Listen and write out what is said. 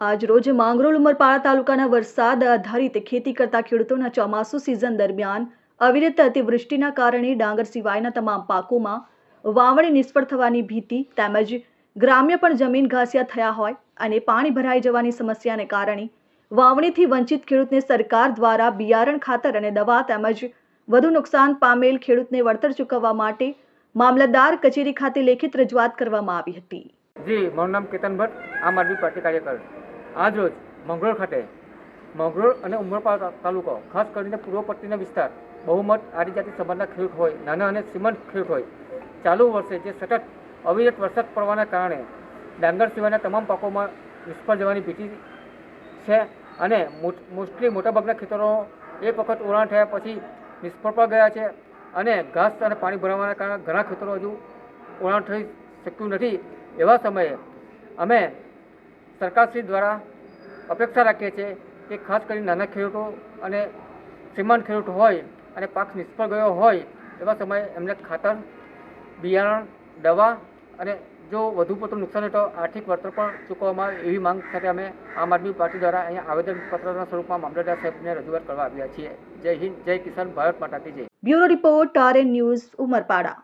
આજ રોજ માંગરોળ ઉમરપાડા તાલુકાના વરસાદ આધારિત ખેતી કરતા ખેડૂતોના ચોમાસુ સિઝન દરમિયાન અવિરત અતિવૃષ્ટિના કારણે ડાંગર સિવાયના તમામ પાકોમાં વાવણી નિષ્ફળ થવાની ભીતિ તેમજ ગ્રામ્ય પણ જમીન ઘાસિયા થયા હોય અને પાણી ભરાઈ જવાની સમસ્યાને કારણે વાવણીથી વંચિત ખેડૂતને સરકાર દ્વારા બિયારણ, ખાતર અને દવા તેમજ વધુ નુકસાન પામેલ ખેડૂતને વળતર ચૂકવવા માટે મામલતદાર કચેરી ખાતે લેખિત રજૂઆત કરવામાં આવી હતી. જી, મારું નામ કેતન ભટ્ટ, આમ આદમી પાર્ટી કાર્યકર. આજ રોજ મંગળોર ખાતે મંગળોર અને ઉમરપાડા તાલુકો, ખાસ કરીને પૂર્વ પટ્ટીનો વિસ્તાર, બહુમત આદિજાતિ સમાજના ખેડૂત હોય, નાના અને શ્રીમંત ખેડૂત હોય. ચાલુ વર્ષે જે સતત અવિરત વરસાદ પડવાના કારણે ડાંગર સિવાયના તમામ પાકોમાં નિષ્ફળ જવાની ભીતિ છે અને મોસ્ટલી મોટાભાગના ખેતરો એક વખત ઓળાણ થયા પછી નિષ્ફળ પણ ગયા છે અને ઘાસ અને પાણી ભરાવાના કારણે ઘણા ખેતરો હજુ ઓળાણ થઈ શક્યું નથી. એવા સમયે અમે સરકારશ્રી દ્વારા અપેક્ષા રાખીએ છીએ કે ખાસ કરીને નાના ખેડૂતો અને શ્રીમંત ખેડૂત હોય અને પાક નિષ્ફળ ગયો હોય એવા સમયે એમને ખાતર, બિયારણ, દવા અને જો વધુ પડતું નુકસાન હોય તો આર્થિક વળતર પણ ચૂકવવામાં આવે એવી માંગ સાથે અમે આમ આદમી પાર્ટી દ્વારા અહીંયા આવેદનપત્રના સ્વરૂપમાં મામલતદાર સાહેબને રજૂઆત કરવા આવ્યા છીએ. જય હિન્દ, જય કિસાન, ભારત માતા જય. Bureau report RN News Umarpada.